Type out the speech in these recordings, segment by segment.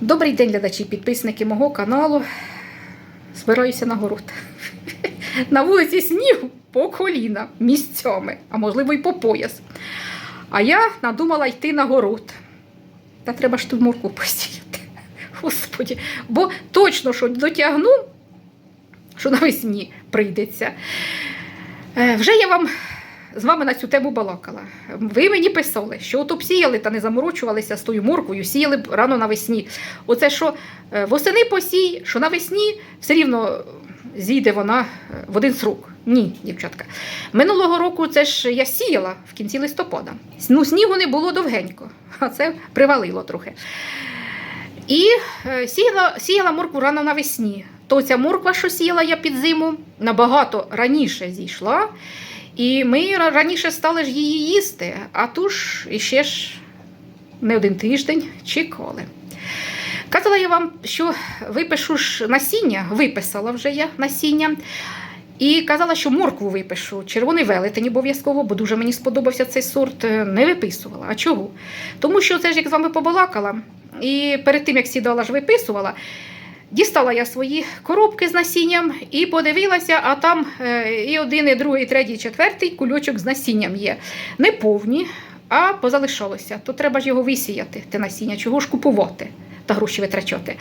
Добрий день, глядачі, підписники мого каналу. Збираюся на город. На вулиці сніг по коліна місцями, а можливо і по пояс. А я надумала йти на город. Та треба ж ту морку посіяти. Господі, бо точно що дотягну, що навесні прийдеться. Е, Вже я вам з вами на цю тему балакала. Ви мені писали, що от обсіяли та не заморочувалися з тою морквою, сіяли б рано навесні. Оце що е, восени посій, що навесні все рівно зійде вона е, в один срок. Ні, дівчатка. Минулого року це ж я сіяла в кінці листопада. Ну, снігу не було довгенько, а це привалило трохи. І е, сіяла, сіяла моркву рано навесні. То ця морква, що сіяла я під зиму, набагато раніше зійшла. І ми раніше стали ж її їсти, а ту ж іще ж не один тиждень чекали. Казала я вам, що випишу ж насіння, виписала вже я насіння. І казала, що моркву випишу, червоний велетень обов'язково, бо дуже мені сподобався цей сорт. е, Не виписувала. А чого? Тому що це ж як з вами побалакала, і перед тим як сідала ж виписувала, дістала я свої коробки з насінням і подивилася, а там е, і один, і другий, і третій, і четвертий кульочок з насінням є. Не повні, а позалишалося. То треба ж його висіяти, те насіння, чого ж купувати та гроші витрачати.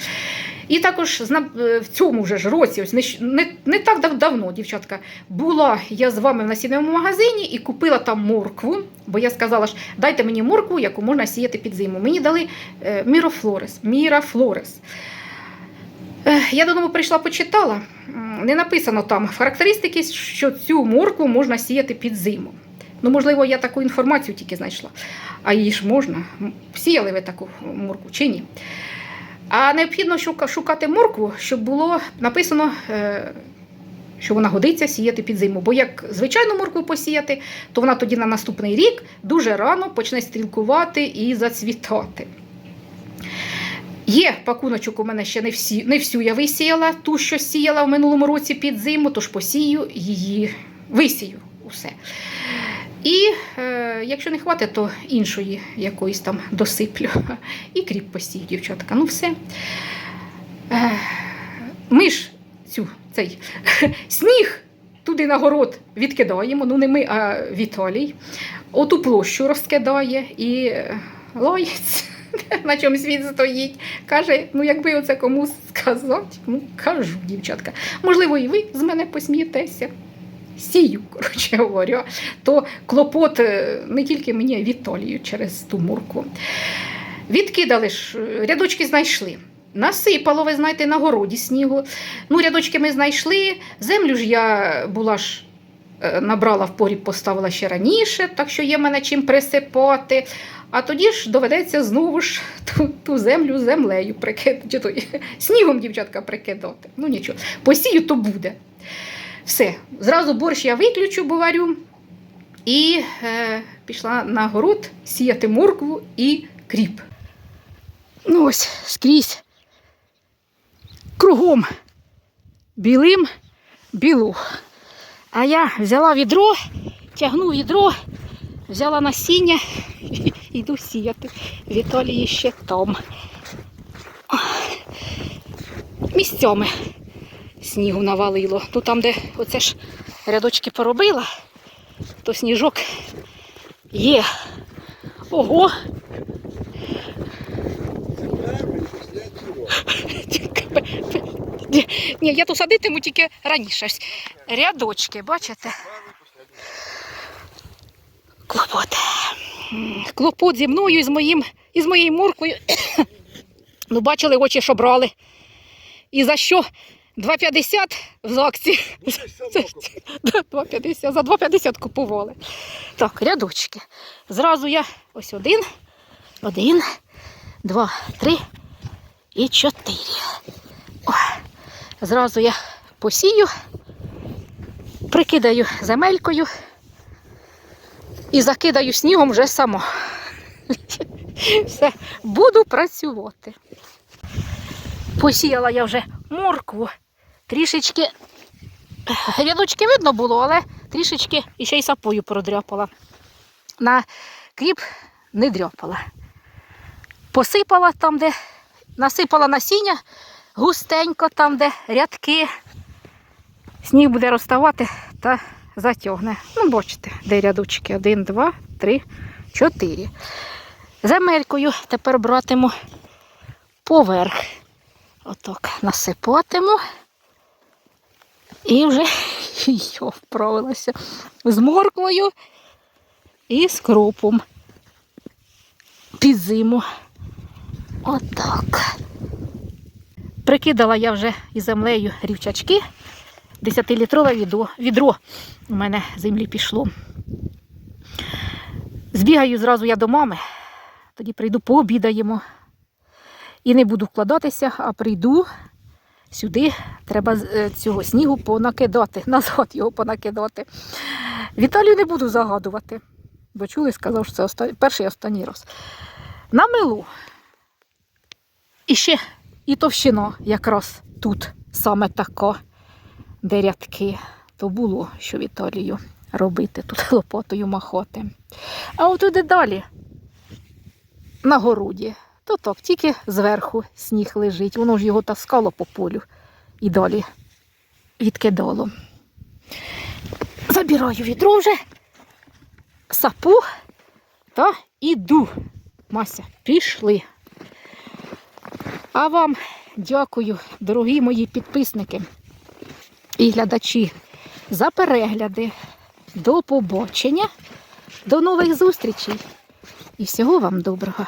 І також е, в цьому ж році, ось не, не, не так давно, дівчатка, була я з вами в насінному магазині і купила там моркву, бо я сказала ж, дайте мені моркву, яку можна сіяти під зиму. Мені дали е, Мірофлорес. Мірафлорес. Я додому прийшла, почитала. Не написано там характеристики, що цю моркву можна сіяти під зиму. Ну, можливо, я таку інформацію тільки знайшла. А її ж можна. Сіяли ви таку моркву чи ні? А необхідно шукати моркву, щоб було написано, е, що вона годиться сіяти під зиму. Бо як звичайну моркву посіяти, то вона тоді на наступний рік дуже рано почне стрілкувати і зацвітати. Є пакуночок у мене ще не, всі, не всю я висіяла, ту, що сіяла в минулому році під зиму, тож посію її, висію усе. І е, якщо не хватить, то іншої якоїсь там досиплю. І кріп посію, дівчатка. Ну все. Е, ми ж цю, цей сніг туди на город відкидаємо. Ну не ми, а Віталій. Оту площу розкидає і е, лається. На чому світ стоїть. Каже, ну якби оце комусь сказати, ну кажу, дівчатка. Можливо, і ви з мене посмієтеся. Сію, коротше говоря, то клопот е, не тільки мені, а й Віталію через ту мурку. Відкидали ж, е, рядочки знайшли. Насипало, ви знаєте, на городі снігу. Ну, рядочки ми знайшли. Землю ж я була ж набрала в поріб, поставила ще раніше, так що є мене чим присипати. А тоді ж доведеться знову ж ту, ту землю землею прикидати, то, снігом, дівчатка, прикидати. Ну нічого, посію то буде. Все, зразу борщ я виключу, бо варю. І е, пішла на город сіяти моркву і кріп. Ну ось скрізь. Кругом білим білу. А я взяла відро, тягну відро, взяла насіння і йду сіяти. Віталії ще там. Місцями снігу навалило. Ну там, де оце ж рядочки поробила, то сніжок є. Ого! Ні, я тут садитиму тільки раніше. Рядочки, бачите? Клопот. Клопот зі мною і з моїм, і з моєю морквою. Ну, бачили очі, що брали. І за що? 2,50 в ЗАГСі. 2,50, за 2,50 купували. Так, рядочки. Зразу я ось один, один, два, три і чотири. Зразу я посію, прикидаю земелькою і закидаю снігом вже само. Все, буду працювати. Посіяла я вже моркву. Трішечки рядочки видно було, але трішечки іще й сапою продряпала. На кріп не дряпала. Посипала там, де насипала насіння густенько, там, де рядки. Сніг буде розставати та затягне. Ну, бачите, де рядочки. Один, два, три, чотири. Земелькою тепер братиму поверх. Отак насипатиму. І вже я вправилася з морквою і з кропом під зиму. Отак. Прикидала я вже із землею рівчачки. 10-літрове відро, відро у мене землі пішло. Збігаю зразу я до мами, тоді прийду пообідаємо. І не буду вкладатися, а прийду сюди. Треба е, цього снігу понакидати, назад його понакидати. Віталію не буду загадувати, бо чули, сказав, що це оста- перший і останній раз. На милу. І ще і товщина якраз тут саме така, де рядки. То було, що Віталію робити, тут лопатою махати. А от туди далі, на городі, то так, тільки зверху сніг лежить. Воно ж його таскало по полю і далі відкидало. Забираю відро вже, сапу та іду. Мася, пішли. А вам дякую, дорогі мої підписники і глядачі, за перегляди. До побачення, до нових зустрічей і всього вам доброго.